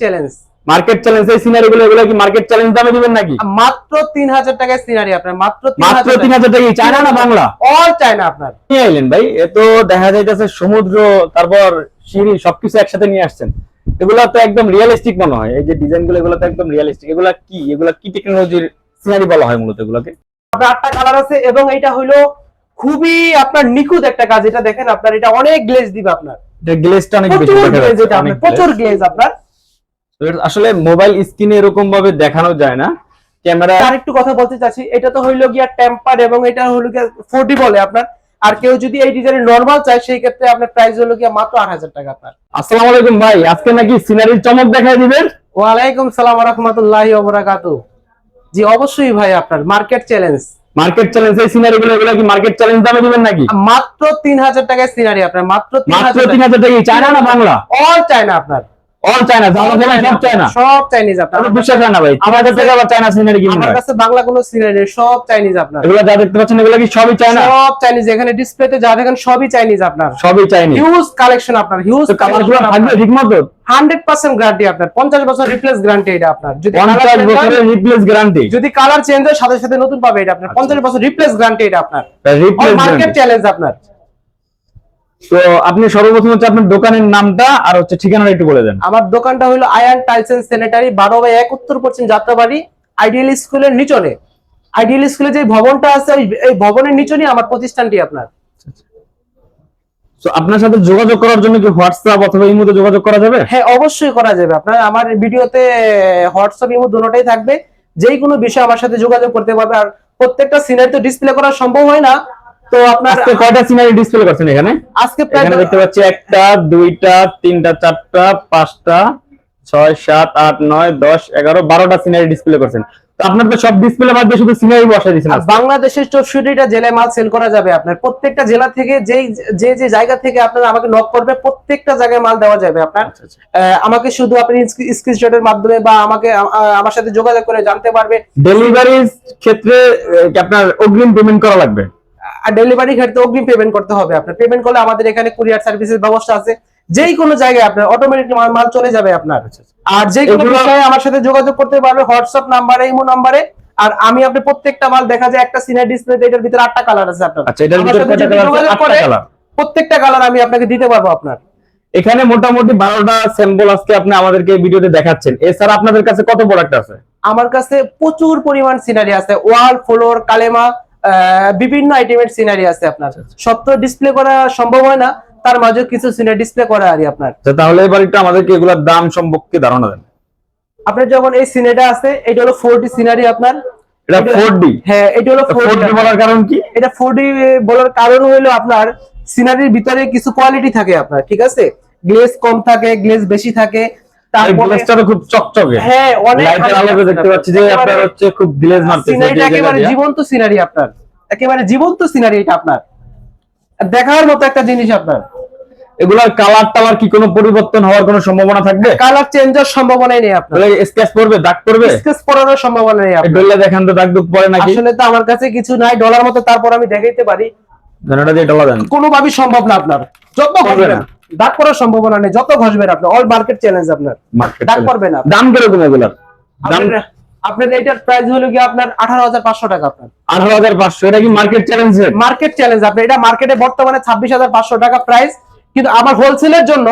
Challenge market challenge এই এগুলো কি মার্কেট চ্যালেঞ্জ দামে দিবেন নাকি? মাত্র টাকায় সিনারি আপনার মাত্র চায়না না বাংলা? অল চায়না আপনার। নিয়ে আইলেন ভাই এ তো দেখা যাইতেছে সমুদ্র তারপর সিঁড়ি সবকিছু একসাথে নিয়ে আসছেন। এগুলা তো একদম রিয়েলিস্টিক মনে হয়। এই যে ডিজাইনগুলো এগুলো তো একদম রিয়েলিস্টিক এগুলা কি? এগুলা কি টেকনোলজির সিনারি বলা হয় মূলত এগুলোকে? আপনার আটটা কালার আছে এবং এটা হলো খুবই আপনার নিখুঁত একটা কাজ। এটা দেখেন আপনার এটা অনেক গ্লেজ দিবে আপনার। গ্লেজটা অনেক বেশি প্রচুর গ্লেজ আপনার। আসলে মোবাইল স্ক্রিনে এরকম ভাবে দেখানো যায় না। ক্যামেরা আর একটু কথা বলতে চাচ্ছি এটা তো হইল গিয়া টেম্পার এবং এটা হলো গিয়া ফোর্টি বলে আপনার। আর কেউ যদি এই ডিজাইনের নর্মাল চায় সেই ক্ষেত্রে আপনার প্রাইস হলো গিয়া মাত্র আট হাজার টাকা আপনার। আসসালামু আলাইকুম ভাই আজকে নাকি সিনারির চমক দেখাই দিবেন? ওয়ালাইকুম সালাম রহমতুল্লাহ ওবরাকাতু জি অবশ্যই ভাই আপনার মার্কেট চ্যালেঞ্জ মার্কেট চ্যালেঞ্জ এই সিনারি গুলো এগুলো কি মার্কেট চ্যালেঞ্জ দামে দিবেন নাকি? মাত্র তিন হাজার টাকায় সিনারি আপনার মাত্র তিন মাত্র হাজার তিন হাজার টাকা চায়না না বাংলা? অল চায়না আপনার। অল চায়না জামা জামা সব চায়না সব চাইনিজ আপনার। বিশ্বাস হয় না ভাই। তিন হাজার আবার চায়না সিনারি কিনবেন আমার কাছে বাংলা কোনো সিনারি সব চাইনিজ আপনার। এগুলো যা দেখতে পাচ্ছেন এগুলো কি সবই চায়না সব চাইনিজ এখানে ডিসপ্লেতে যা দেখেন সবই চাইনিজ আপনার। সবই হিউজ কালেকশন আপনার হিউজ গ্যারান্টি আপনার। পঞ্চাশ বছর রিপ্লেস গ্যারান্টি এটা আপনার। যদি colour পঞ্চাশ change বছরের রিপ্লেস গ্যারান্টি যদি কালার চেঞ্জ হয় সাথে সাথে নতুন পাবে এটা আপনার। পঞ্চাশ বছর রিপ্লেস গ্যারান্টি এটা আপনার। রিপ্লেস মার্কেট চ্যালেঞ্জ আপনার। তো আপনি সর্বপ্রথম হচ্ছে আপনার দোকানের নামটা আর হচ্ছে ঠিকানাটা একটু বলে দেন। আমার দোকানটা হলো আয়ান টাইলস এন্ড স্যানিটারি বারো বাই এক উত্তর পশ্চিম যাত্রাবাড়ি আইডিয়াল স্কুলের নিচনে। আইডিয়াল স্কুলে যে ভবনটা আছে এই ভবনের নিচনেই আমার প্রতিষ্ঠানটি আপনার। তো আপনার সাথে যোগাযোগ করার জন্য কি হোয়াটসঅ্যাপ অথবা ইমোতে যোগাযোগ করা যাবে? হ্যাঁ অবশ্যই করা যাবে। আপনার আমার ভিডিওতে হোয়াটসঅ্যাপ ইমো দুটোটাই থাকবে। যেই কোনো বিষয়ে আমার সাথে যোগাযোগ করতে পারবে। আর প্রত্যেকটা সিনারি তো ডিসপ্লে করা সম্ভব হয় না। তো আপনার আজকে কয়টা সিনারি ডিসপ্লে করছেন এখানে? আজকে প্রায় এখানে দেখতে পাচ্ছি একটা দুইটা তিনটা চারটা পাঁচটা ছয় সাত আট নয় দশ এগারো বারোটা সিনারি ডিসপ্লে করছেন। আপনার তো সব ডিসপ্লে বাদ দিয়ে শুধু সিনারি দিচ্ছেন বাংলাদেশের চৌষট্টিটা জেলায় মাল সেল করা যাবে আপনার। প্রত্যেকটা জেলা থেকে যেই যে যে জায়গা থেকে আপনার আমাকে নক করবে প্রত্যেকটা জায়গায় মাল দেওয়া যাবে আপনার। আচ্ছা, আচ্ছা। আমাকে শুধু আপনি স্ক্রিনশটের মাধ্যমে বা আমাকে আমার সাথে যোগাযোগ করে জানতে পারবে। ডেলিভারির ক্ষেত্রে আপনার অগ্রিম পেমেন্ট করা লাগবে? আর ডেলিভারি ক্ষেত্রে অগ্রিম পেমেন্ট করতে হবে আপনার। পেমেন্ট করলে আমাদের এখানে কুরিয়ার সার্ভিসের ব্যবস্থা আছে। যেই কোনো জায়গায় আপনার অটোমেটিক মাল চলে যাবে আপনার। আর যে কোনো বিষয়ে আমার সাথে যোগাযোগ করতে পারবে হোয়াটসঅ্যাপ নাম্বারে ইমো নাম্বারে আর আমি আপনি প্রত্যেকটা মাল দেখা যায় একটা সিনার ডিসপ্লেতে এটার ভিতরে আটটা কালার আছে আপনার। আচ্ছা এটার ভিতরে কয়টা কালার যোগাযোগ আটটা কালার প্রত্যেকটা কালার আমি আপনাকে দিতে পারব আপনার। এখানে মোটামুটি বারোটা স্যাম্পল আজকে আপনি আমাদেরকে ভিডিওতে দেখাচ্ছেন। এছাড়া আপনাদের কাছে কত প্রোডাক্ট আছে? আমার কাছে প্রচুর পরিমাণ সিনারি আছে। ওয়াল ফ্লোর কালেমা বিভিন্ন আইটেমের সিনারি আছে আপনার। সব তো ডিসপ্লে করা সম্ভব হয় না তার মাঝে কিছু সিনারি ডিসপ্লে করা আর আপনার। আচ্ছা, তাহলে এবার একটু আমাদেরকে এগুলোর দাম সম্পর্কে ধারণা দেন। আপনার যেমন এই সিনারিটা আছে এটা হলো ফোর সিনারি আপনার। এটা এটা- ফোর ডি হ্যাঁ এটা হলো ফোর ফোর বলার কারণ কি? এটা ফোর ডি বলার কারণ হলো আপনার সিনারির ভিতরে কিছু কোয়ালিটি থাকে আপনার ঠিক আছে? গ্লেজ কম থাকে গ্লেজ বেশি থাকে তারপরে খুব চকচকে। হ্যাঁ অনেক আলোতে দেখতে পাচ্ছি যে আপনার হচ্ছে খুব গ্লেজ মারতেছে সিনারিটা একেবারে জীবন্ত সিনারি আপনার। একেবারে জীবন্ত সিনারি এটা আপনার। দেখার মতো একটা জিনিস আপনার। এগুলার কালার টালার কি কোনো পরিবর্তন হওয়ার কোনো সম্ভাবনা থাকবে? কালার চেঞ্জের সম্ভাবনাই নেই আপনার। স্কেচ পড়বে দাগ পড়বে? স্কেচ পড়ানোর সম্ভাবনা নেই আপনার। ডলে দেখান তো দাগ দুগ পড়ে নাকি? আসলে তো আমার কাছে কিছু নাই ডলার মতো তারপর আমি দেখাইতে পারি। জনটা দিয়ে ডলা দেন। কোনোভাবেই সম্ভব না আপনার। যত ঘষবেন না। দাগ করার সম্ভাবনা নেই। যত ঘষবেন আপনি অল মার্কেট চ্যালেঞ্জ আপনার। দাগ পড়বে না দাম কীরকম এগুলার? দাম আপনার- এটার প্রাইস হলো কি আপনার আঠারো হাজার পাঁচশো টাকা আপনার। আঠারো হাজার পাঁচশো এটা কি মার্কেট চ্যালেঞ্জ মার্কেট চ্যালেঞ্জ আপনার এটা মার্কেটে বর্তমানে ছাব্বিশ হাজার পাঁচশো টাকা প্রাইস কিন্তু আমার হোলসেলের জন্য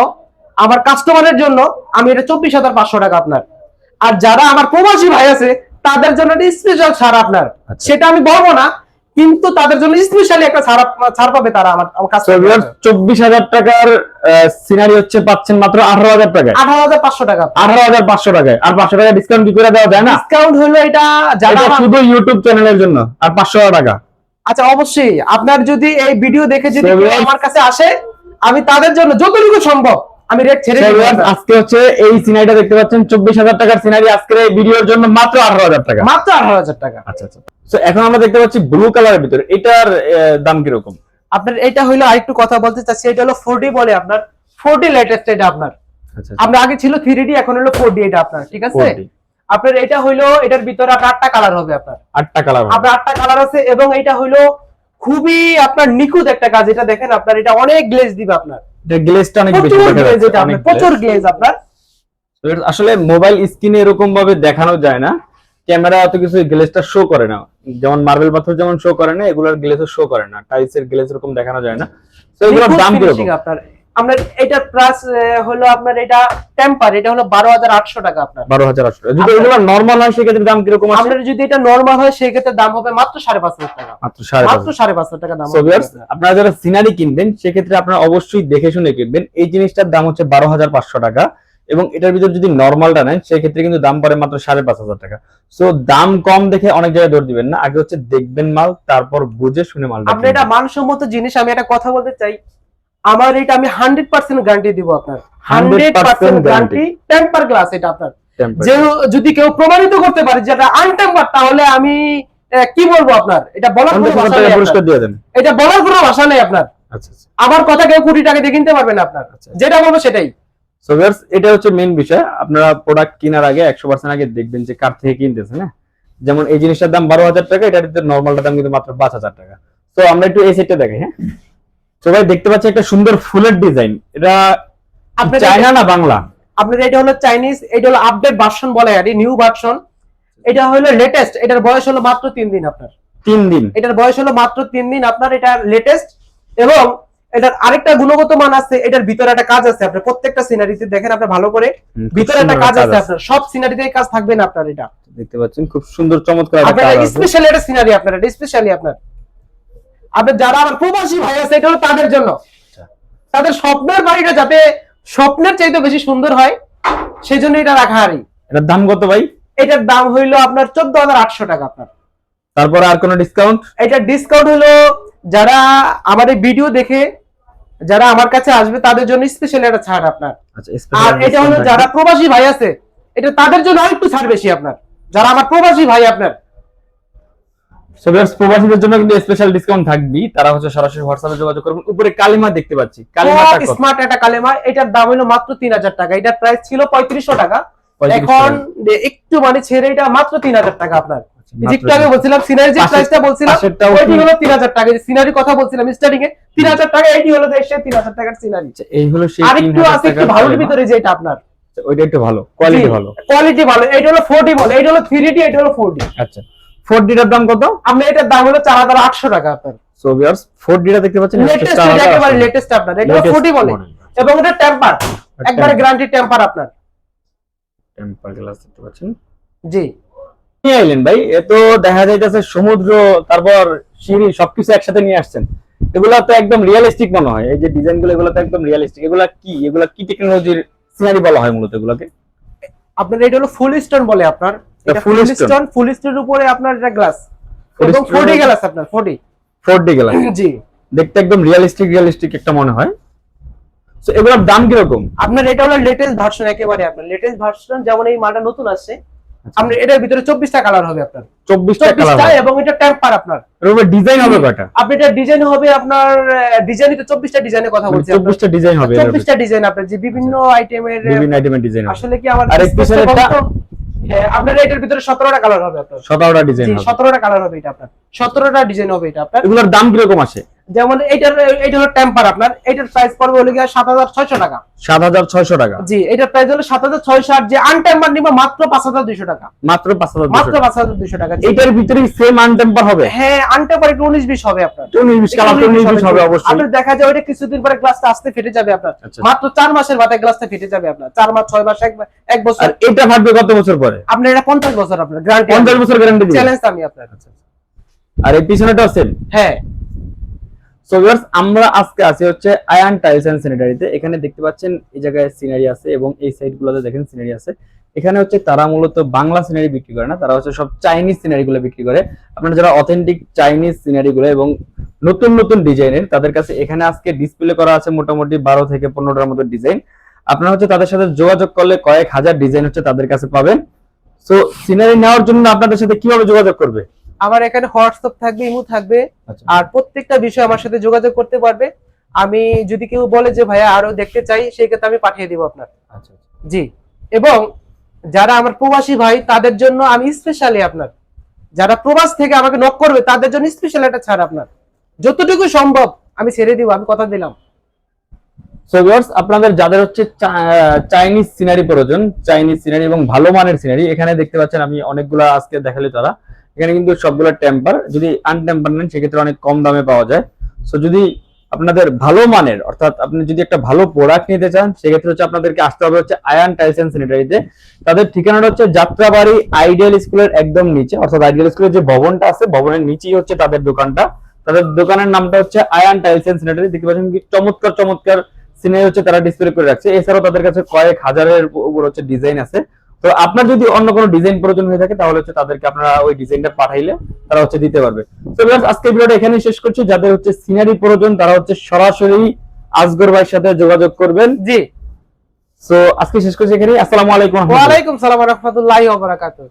আমার কাস্টমারের জন্য আমি এটা চব্বিশ হাজার পাঁচশো টাকা আপনার। আর যারা আমার প্রবাসী ভাই আছে তাদের জন্য স্পেশাল ছাড় আপনার। আচ্ছা। সেটা আমি বলব না। কিন্তু তাদের জন্য স্পেশালি একটা ছাড় ছাড় পাবে তারা আমার আমার কাছে চব্বিশ হাজার টাকার সিনারি হচ্ছে পাচ্ছেন মাত্র আঠারো হাজার টাকা আঠারো হাজার পাঁচশো টাকা। আঠারো হাজার পাঁচশো টাকায়। আর পাঁচশো টাকা ডিসকাউন্ট কি করে দেওয়া যায় না? ডিসকাউন্ট হলো এটা যারা শুধু ইউটিউব চ্যানেলের জন্য আর পাঁচশো টাকা। আচ্ছা অবশ্যই। আপনার যদি এই ভিডিও দেখে যদি আমার কাছে আসে আমি তাদের জন্য যতটুকু সম্ভব আমি রেট ছেড়ে আজকে হচ্ছে এই সিনারিটা দেখতে পাচ্ছেন চব্বিশ হাজার টাকার সিনারি আজকের এই ভিডিওর জন্য মাত্র আঠারো হাজার টাকা। মাত্র আঠারো হাজার টাকা। আচ্ছা আচ্ছা। তো এখন আমরা দেখতে পাচ্ছি ব্লু কালারের ভিতরে। এটার দাম কীরকম? আপনার এটা হইল আরেকটু কথা বলতে চাচ্ছি এটা হলো ফোর বলে আপনার। ফোর লেটেস্ট এটা আপনার। আচ্ছা আপনার আগে ছিল থ্রি ডি এখন হলো ফোর এটা আপনার ঠিক আছে? আপনার এটা হইল এটার ভিতরে আপনার আটটা কালার হবে আপনার। আটটা কালার আপনার আটটা কালার আছে এবং এটা হইল খুবই আপনার নিখুঁত একটা কাজ। এটা দেখেন আপনার এটা অনেক গ্লেজ দিবে আপনার। এটা গ্লেজটা অনেক বেশি দেখা যাচ্ছে এটা অনেক আপনার প্রচুর গ্লেজ আপনার। আসলে মোবাইল স্ক্রিনে এরকম ভাবে দেখানো যায় না। ক্যামেরা অত কিছু গ্লেসটা শো করে না। যেমন মার্বেল পাথর যেমন শো করে না এগুলোর গ্লেসও শো করে না। টাইলস এর গ্লেস এরকম দেখানো যায় না। তো এগুলোর দাম কীরকম? আপনার। আপনার এটার প্রাইস হলো আপনার এটা টেম্পার এটা হলো বারো হাজার আটশো টাকা আপনার। বারো হাজার আটশো যদি আপনার- এগুলো নর্মাল হয় সেক্ষেত্রে দাম আছে? আপনার যদি এটা নর্মাল হয় সেক্ষেত্রে দাম হবে মাত্র সাড়ে পাঁচ হাজার টাকা। মাত্র টাকা দাম আপনারা যারা সিনারি কিনবেন সেক্ষেত্রে আপনারা অবশ্যই দেখে শুনে কিনবেন। এই জিনিসটার দাম হচ্ছে বারো হাজার পাঁচশো টাকা এবং এটার ভিতর যদি নর্মালটা নেন সেক্ষেত্রে কিন্তু দাম পড়ে মাত্র সাড়ে পাঁচ হাজার টাকা। সো দাম কম দেখে অনেক জায়গায় দৌড় দিবেন না। আগে হচ্ছে দেখবেন মাল তারপর বুঝে শুনে মাল আপনি এটা মানসম্মত জিনিস আমি একটা কথা বলতে চাই। আমার এটা আমি হান্ড্রেড পার্সেন্ট গ্যারান্টি দিব আপনার। Hundred percent guarantee temper glass এটা আপনার। যে যদি কেউ প্রমাণিত করতে পারে যেটা আনটেম্পার তাহলে আমি কি বলব আপনার? এটা বলার কোনো ভাষা নেই এটা বলার কোনো ভাষা নেই আপনার। আচ্ছা আচ্ছা। আমার কথা কেউ কোটি টাকা দিয়ে কিনতে পারবে না আপনার। আচ্ছা। যেটা বলব সেটাই। সো এটা হচ্ছে মেইন বিষয়। আপনারা প্রোডাক্ট কেনার আগে একশো পার্সেন্ট আগে দেখবেন যে কার থেকে কিনতেছেন হ্যাঁ? যেমন এই জিনিসটার দাম বারো হাজার টাকা এটার নর্মালটার দাম কিন্তু মাত্র পাঁচ হাজার টাকা। তো আমরা একটু এই সেটটা দেখাই হ্যাঁ? সবাই দেখতে পাচ্ছি একটা সুন্দর ফুলের ডিজাইন এটা আপনার চায়না না বাংলা? আপনার এটা হলো চাইনিজ এটা হলো আপডেট ভার্সন বলে আর নিউ ভার্সন এটা হলো লেটেস্ট এটার বয়স হলো মাত্র তিন দিন আপনার। তিন দিন। এটার বয়স হলো মাত্র তিন দিন আপনার এটা লেটেস্ট এবং এটার আরেকটা গুণগত মান আছে এটার ভিতরে একটা কাজ আছে আপনার প্রত্যেকটা সিনারিতে দেখেন আপনি ভালো করে ভিতরে একটা কাজ আছে। আপনার সব সিনারিতে কাজ থাকবে না আপনার এটা। দেখতে পাচ্ছেন খুব সুন্দর চমৎকার আপনার স্পেশালি একটা সিনারি আপনার এটা স্পেশালি আপনার। আপনার যারা আমার প্রবাসী ভাই আছে এটা হলো তাদের জন্য। আচ্ছা। তাদের স্বপ্নের বাড়িটা যাতে স্বপ্নের চাইতে বেশি সুন্দর হয় সেই জন্য এটা রাখা হারি। এটার দাম কত ভাই? এটার দাম হইল আপনার চোদ্দ হাজার আটশো টাকা আপনার। তারপরে আর কোনো ডিসকাউন্ট এটা ডিসকাউন্ট হলো যারা আমার এই ভিডিও দেখে যারা আমার কাছে আসবে তাদের জন্য স্পেশাল একটা ছাড় আপনার। আচ্ছা আর এটা হলো যারা প্রবাসী ভাই আছে এটা তাদের জন্য আরেকটু ছাড় বেশি আপনার। যারা আমার প্রবাসী ভাই আপনার সবাই প্রবাসীদের জন্য কিন্তু স্পেশাল ডিসকাউন্ট থাকবেই। তারা হচ্ছে সরাসরি হোয়াটসঅ্যাপে যোগাযোগ করবেন। উপরে কালিমা দেখতে পাচ্ছি। কালিমাটা স্মার্ট একটা কালেমা। এটার দাম হলো মাত্র তিন হাজার টাকা। এটার প্রাইস ছিল পঁয়ত্রিশশো টাকা। এখন একটু মানে ছেড়ে এটা মাত্র টাকা আপনার। আচ্ছা, যে একটু আগে বলছিলাম সিনারি যে পাশে- প্রাইসটা বলছিলাম ওইটি হলো তিন হাজার টাকা। সিনারি কথা বলছিলাম স্টার্টিং এ টাকা এটি হলো টাকার সিনারি আচ্ছা, এই হলো সেই আর তিন একটু হাজার আছে একটু ভালোর। ভিতরে আপনার। আচ্ছা, ওইটা একটু ভালো কোয়ালিটি ভালো। কোয়ালিটি ভালো। এইটা হলো ফোরটি বলে হলো এটা হলো আচ্ছা। ফোর ডিটার দাম কত? আপনার এটার দাম হলো চার হাজার আটশো টাকা আপনার। সো ভিউয়ার্স ফোর ডিটা দেখতে পাচ্ছেন লেটেস্ট একেবারে লেটেস্ট আপনার এটা বলে। এবং এটা টেম্পার একবারে গ্যারান্টি টেম্পার আপনার। টেম্পার গ্লাস দেখতে পাচ্ছেন। জি। নিয়ে আইলেন ভাই এ তো দেখা যাইতেছে সমুদ্র তারপর সিঁড়ি সবকিছু একসাথে নিয়ে আসছেন। এগুলা তো একদম রিয়েলিস্টিক মনে হয়। এই যে ডিজাইনগুলো এগুলো তো একদম রিয়েলিস্টিক এগুলা কি? এগুলা কি টেকনোলজির সিনারি বলা হয় মূলত এগুলাকে? আপনার এটা হলো ফুল স্টোন বলে আপনার। এটা ফুল স্টোন ফুল স্টোনের উপরে আপনার এটা গ্লাস এবং stone ফোরটি এর- গ্লাস আপনার ফোরটি ফোর ডি গ্লাস জি। দেখতে একদম রিয়েলিস্টিক রিয়েলিস্টিক একটা মনে হয়। তো এগুলোর দাম কীরকম? আপনার এটা হলো লেটেস্ট ভার্সন একেবারে আপনার। লেটেস্ট ভার্সন যেমন এই মালটা নতুন আসছে আপনার এটার ভিতরে চব্বিশটা কালার হবে আপনার। চব্বিশটা কালার এবং এটা টেম্পার আপনার। উপরে ডিজাইন হবে কয়টা? আপনি এটা ডিজাইন হবে আপনার ডিজাইনই তো চব্বিশটা ডিজাইনের কথা বলছি আপনার। চব্বিশটা ডিজাইন হবে। চব্বিশটা ডিজাইন আপনার। যে বিভিন্ন আইটেমের বিভিন্ন আইটেমের ডিজাইন আসলে কি আমার আর এই আপনার এটার ভিতরে সতেরোটা কালার হবে আপনার। সতেরোটা ডিজাইন জি হবে। সতেরোটা কালার হবে এটা আপনার। সতেরোটা ডিজাইন হবে এটা আপনার। এগুলোর দাম কীরকম আসে? যেমন এটার এটা হলো টেম্পার আপনার এটার প্রাইস পড়বে হলো গিয়ে সাত হাজার ছয়শো টাকা। সাত হাজার ছয়শো টাকা। জি এটার প্রাইস হলো সাত হাজার ছয়শো আর যে আনটেম্পার নিবে মাত্র পাঁচ হাজার দুইশো টাকা। মাত্র পাঁচ হাজার মাত্র পাঁচ হাজার দুইশো টাকা জি। এইটার ভিতরে সেম আনটেম্পার হবে? হ্যাঁ আনটেম্পার একটু উনিশ বিশ হবে আপনার। উনিশ বিশ কালার উনিশ বিশ হবে অবশ্যই। আপনার দেখা যায় ওইটা কিছুদিন পরে গ্লাসটা আসতে ফেটে যাবে আপনার। আচ্ছা। মাত্র চার মাসের মাথায় গ্লাসটা ফেটে যাবে আপনার। চার মাস ছয় মাস এক এক বছর। এটা ফাটবে কত বছর পরে? আপনার এটা পঞ্চাশ বছর আপনার গ্যারান্টি পঞ্চাশ বছর গ্যারান্টি চ্যালেঞ্জ আমি আপনার। আর এই পিছনেটাও সেম হ্যাঁ। সো ভিউয়ার্স আমরা আজকে আছি হচ্ছে আয়ান টাইলস এন্ড স্যানিটারিতে এখানে দেখতে পাচ্ছেন এই জায়গায় সিনারি আছে এবং এই সাইড গুলোতে দেখেন সিনারি আছে। এখানে হচ্ছে তারা মূলত বাংলা সিনারি বিক্রি করে না, তারা হচ্ছে সব চাইনিজ সিনারি গুলো বিক্রি করে। আপনারা যারা অথেন্টিক চাইনিজ সিনারি গুলো এবং নতুন নতুন ডিজাইনের তাদের কাছে এখানে আজকে ডিসপ্লে করা আছে মোটামুটি বারো থেকে পনেরোটার মতো ডিজাইন আপনারা হচ্ছে তাদের সাথে যোগাযোগ করলে কয়েক হাজার ডিজাইন হচ্ছে তাদের কাছে পাবেন। সো সিনারি নেওয়ার জন্য আপনাদের সাথে কীভাবে যোগাযোগ করবে? আমার এখানে হোয়াটসঅ্যাপ থাকবে ইমো থাকবে আচ্ছা। আর প্রত্যেকটা বিষয় আমার সাথে যোগাযোগ করতে পারবে। আমি যদি কেউ বলে যে ভাইয়া আরও দেখতে চাই সেই ক্ষেত্রে আমি পাঠিয়ে দিব আপনার। আচ্ছা জি। এবং যারা আমার প্রবাসী ভাই তাদের জন্য আমি স্পেশালি আপনার। যারা প্রবাস থেকে আমাকে নক করবে তাদের জন্য স্পেশাল একটা ছাড় আপনার। যতটুকু সম্ভব আমি ছেড়ে দিব আমি কথা দিলাম। আপনাদের যাদের হচ্ছে চাইনিজ সিনারি প্রয়োজন চাইনিজ সিনারি এবং ভালো মানের সিনারি এখানে দেখতে পাচ্ছেন আমি অনেকগুলা আজকে দেখালে তারা। এখানে কিন্তু সবগুলো টেম্পার যদি আনটেম্পার নেন, সেক্ষেত্রে অনেক কম দামে পাওয়া যায়। সো যদি আপনাদের ভালো মানের, অর্থাৎ আপনি যদি একটা ভালো প্রোডাক্ট নিতে চান, সেক্ষেত্রে হচ্ছে আপনাদেরকে আসতে হবে হচ্ছে আয়ান টাইলস এন্ড স্যানিটারিতে তাদের ঠিকানাটা হচ্ছে যাত্রাবাড়ি আইডিয়াল স্কুলের একদম নিচে, অর্থাৎ আইডিয়াল স্কুলের যে ভবনটা আছে, ভবনের নিচেই হচ্ছে তাদের দোকানটা। তাদের দোকানের নামটা হচ্ছে আয়ান টাইলস এন্ড স্যানিটারি দেখতে পাচ্ছেন কি চমৎকার চমৎকার সিনারি হচ্ছে তারা ডিসপ্লে করে রাখছে। এছাড়াও তাদের কাছে কয়েক হাজারের উপর হচ্ছে ডিজাইন আছে। তো আপনার যদি অন্য কোনো ডিজাইন প্রয়োজন হয়ে থাকে তাহলে হচ্ছে তাদেরকে আপনারা ওই ডিজাইনটা পাঠাইলে তারা হচ্ছে দিতে পারবে। তো আজকে ভিডিওটা এখানেই শেষ করছি। যাদের হচ্ছে সিনারি প্রয়োজন তারা হচ্ছে সরাসরি আজগর ভাইয়ের সাথে যোগাযোগ করবেন। জি। সো আজকে শেষ করছি এখানে আসসালামু আলাইকুম। ওয়া আলাইকুম সালাম ওয়া রাহমাতুল্লাহি ওয়া বারাকাতুহ।